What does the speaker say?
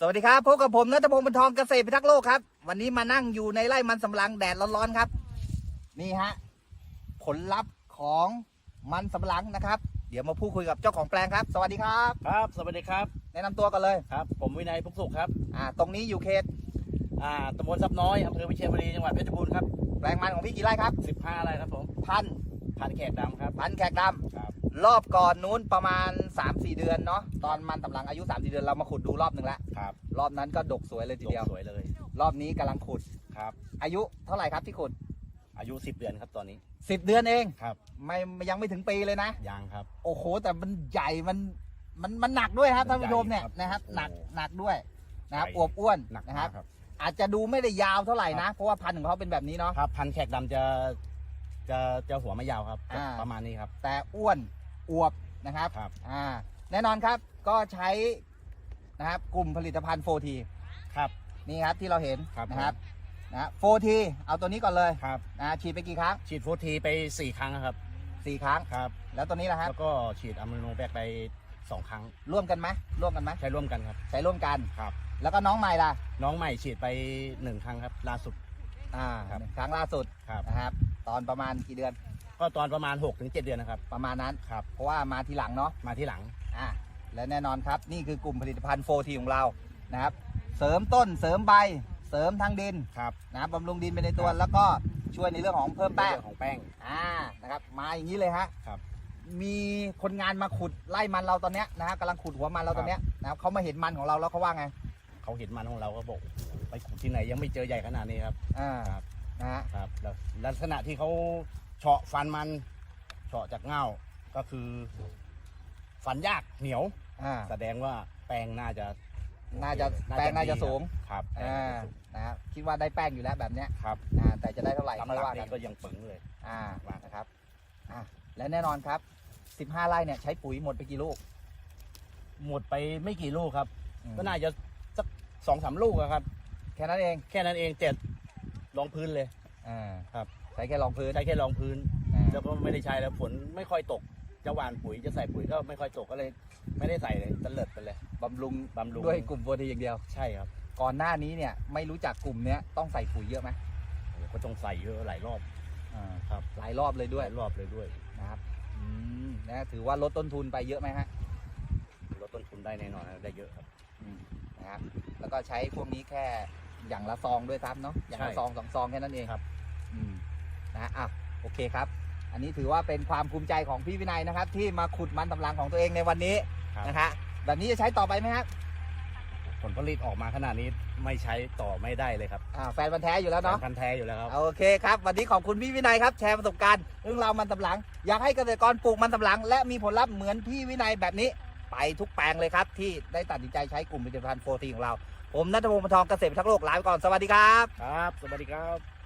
สวัสดีครับพบกับผมนัทพงศ์บรรทองเกษตรพิทักษ์โลกครับ วันนี้มานั่งอยู่ในไร่มันสำปะหลังแดดร้อนๆครับ นี่ฮะผลลัพธ์ของมันสำปะหลังนะครับ เดี๋ยวมาพูดคุยกับเจ้าของแปลงครับ สวัสดีครับ ครับ สวัสดีครับ แนะนำตัวกันเลยครับ ผมวินัยพุกสุขครับ อ่าตรงนี้อยู่เขตอ่าตำบลซับน้อยอำเภอวิเชียรบุรีจังหวัดเพชรบูรณ์ครับแปลงมันของพี่กี่ไร่ครับ 15ไร่ครับผม พันพันแขกดำครับ พันแขกดำครับ รอบก่อนนู้นประมาณ 3-4 เดือนเนาะตอนมันสำปะหลังอายุ 3-4 เดือนเรามาขุดดูรอบหนึ่งแล้วครับรอบนั้นก็ดกสวยเลยทีเดียว สวยเลยรอบนี้กำลังขุด ครับ อายุเท่าไหร่ครับที่ขุด อายุ 10 เดือนครับตอนนี้ 10 เดือนเองครับ ไม่ยังไม่ถึงปีเลยนะ ยางครับ โอ้โห แต่มันใหญ่มันมันมันหนักด้วยครับมัท่านนผู้ชมเนี่ยใหญ่ครับนะครับ หนักโอ้หนักด้วยนะครับใหญ่ อวบอ้วนหนักนะคมารักบ ครับ อาจจะดูไม่ได้ยาวเท่าไหร่ครันะบเพราะว่าพันธุ์ของเขาเป็นแบบนี้เนาะ ครับ พันแขกดำจะจะจะหัวไม่ยาวครับ อ่า ประมาณนี้ครับ แต่อ้วน อวบนะครับครับ อ่าแน่นอนครับก็ใช้นะครับกลุ่มผลิตภัณฑ์โฟทีครับ นี่ครับที่เราเห็นครับ นะครับนะโฟทีเอาตัวนี้ก่อนเลยครับนะฉีดไปกี่ครั้งฉีดโฟทีไป 4 ครั้งครับสี่ครั้ง ครับ แล้วตัวนี้ล่ะครับแล้วก็ฉีดอะมิโนแบคไป 2 ครั้ง ร่วมกันไหมร่วมกันไหมใช้ร่วมกันครับใช้ร่วมกัน ครับ แล้วก็น้องใหม่ล่ะน้องใหม่ฉีดไป 1 ครั้งครับล่าสุด อ่าครับครั้งล่าสุดครับ นะครับ ตอนประมาณกี่เดือน ก็ตอนประมาณ6-7เดือนนะครับ ประมาณนั้นครับ เพราะว่ามาทีหลังเนาะมาที่หลัง อะและแน่นอนครับ นี่คือกลุ่มผลิตภัณฑ์โฟทีของเรานะครับ เสริมต้นเสริมใบ เสริมทางดินครับนะครับบำรุงดินไปในตัวครับแล้วก็ช่วยในเรื่องของเพิ่มแป้งเรื่องของแป้งอ่านะครับมาอย่างนี้เลยฮะ ครับ มีคนงานมาขุดไล่มันเราตอนเนี้ยนะฮะกำลังขุดหัวมันเราตอนเนี้ยนะครับเขามาเห็นมันของเราแล้วเขาว่าไงเขาเห็นมันของเราก็บอกไปขุดที่ไหนยังไม่เจอใหญ่ขนาดนี้ครับอ่าครับนะฮะ ครับแล้วลักษณะที่เขา เฉาะฟันมันเฉาะจากเง่าก็คือ ฟันยากเหนียว อ่าแสดงว่าแป้งน่าจะน่าจะแป้งน่าจะสูงครับแป้งอ่าน่าจะสูงนะครับคิดว่าได้แป้งอยู่แล้วแบบเนี้ยครับอ่าแต่จะได้เท่าไหร่ลำค่อยหลักว่ากันี่นก็ยังปึงเลย อ่านะครับอ่าและแน่นอนครับ 15ไร่เนี่ยใช้ปุ๋ยหมดไปกี่ลูกหมดไปไม่กี่ลูกครับอืมก็น่าจะสักสองสามลูกอะครับ แค่นั้นเองแค่นั้นเองเจ็ดรองพื้นเลย อ่าครับ ใช้แค่รองพื้นใช้แค่รองพื้นอ่าแล้วก็ไม่ได้ใช้แล้วฝนไม่ค่อยตกจะหว่านปุ๋ยจะใส่ปุ๋ยก็ไม่ค่อยตกก็เลย ไม่ได้ใส่เลยตะเลิดไปเลยบำรุงบำรุงด้วยกลุ่มโฟทีอย่างเดียวใช่ครับ ก่อนหน้านี้เนี่ยไม่รู้จักกลุ่มเนี้ยต้องใส่ปุ๋ยเยอะไหมโอ้ก็ต้องใส่เยอะหลายรอบอ่าครับหลายรอบเลยด้วยหลายรอบเลยด้วยนะครับอืมนะถือว่าลดต้นทุนไปเยอะไหมฮะลดต้นทุนได้แน่นอนนะได้เยอะครับอืมนะครับแล้วก็ใช้พวกนี้แค่อย่างละซองด้วยซ้ำเนาะอย่างละใช่ซองสองซองแค่นั้นเองครับ อืม นะอะโอเคครับ อันนี้ถือว่าเป็นความภูมิใจของพี่วินัยนะครับ ที่มาขุดมันตำลังของตัวเองในวันนี้ครับ นะฮะแบบนี้จะใช้ต่อไปไหมครับผลผลิตออกมาขนาดนี้ไม่ใช้ต่อไม่ได้เลยครับอ่าแฟนพันธุ์แท้อยู่แล้วเนาะ พันธุ์แท้อยู่แล้วครับ โอเคครับ วันนี้ขอบคุณพี่วินัยครับ แชร์ประสบการณ์เรื่องราวมันตำหลัง อยากให้เกษตรกรปลูกมันตำหลัง และมีผลลัพธ์เหมือนพี่วินัยแบบนี้ ไปทุกแปลงเลยครับ ที่ได้ตัดสินใจใช้กลุ่มผลิตภัณฑ์โฟทีของเรา ผมนัทพงศ์ปทองเกษตรพิทักษ์โลกลาไปก่อนสวัสดีครับ ครับ สวัสดีครับ